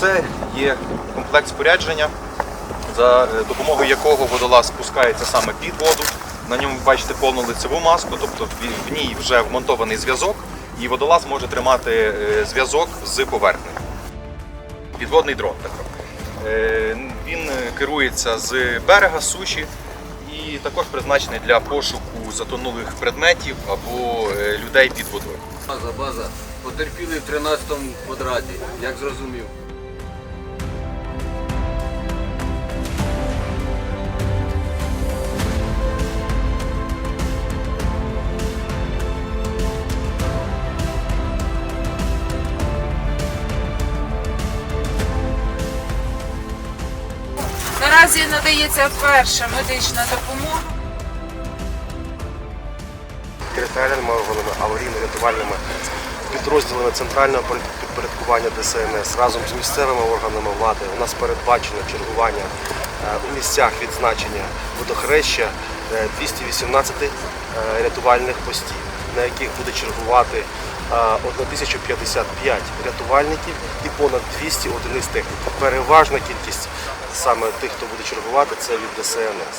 Це є комплект спорядження, за допомогою якого водолаз спускається саме під воду. На ньому ви бачите повну лицеву маску, тобто в- ній вже вмонтований зв'язок, і водолаз може тримати е, зв'язок з поверхнею. Підводний дрон. Е, Він керується з берега, суші і також призначений для пошуку затонулих предметів або е, людей під водою. База, база. Потерпіли в 13 квадраті, як зрозумів. Наразі надається перша медична допомога. територіальними органами, аварійно-рятувальними підрозділами центрального підпорядкування ДСНС разом з місцевими органами влади у нас передбачено чергування е, у місцях відзначення водохреща е, 218 е, рятувальних постів, на яких буде чергувати е, 1055 рятувальників і понад 200 одиниць техніки. Переважна кількість саме тих, хто буде чергувати, це від ДСНС.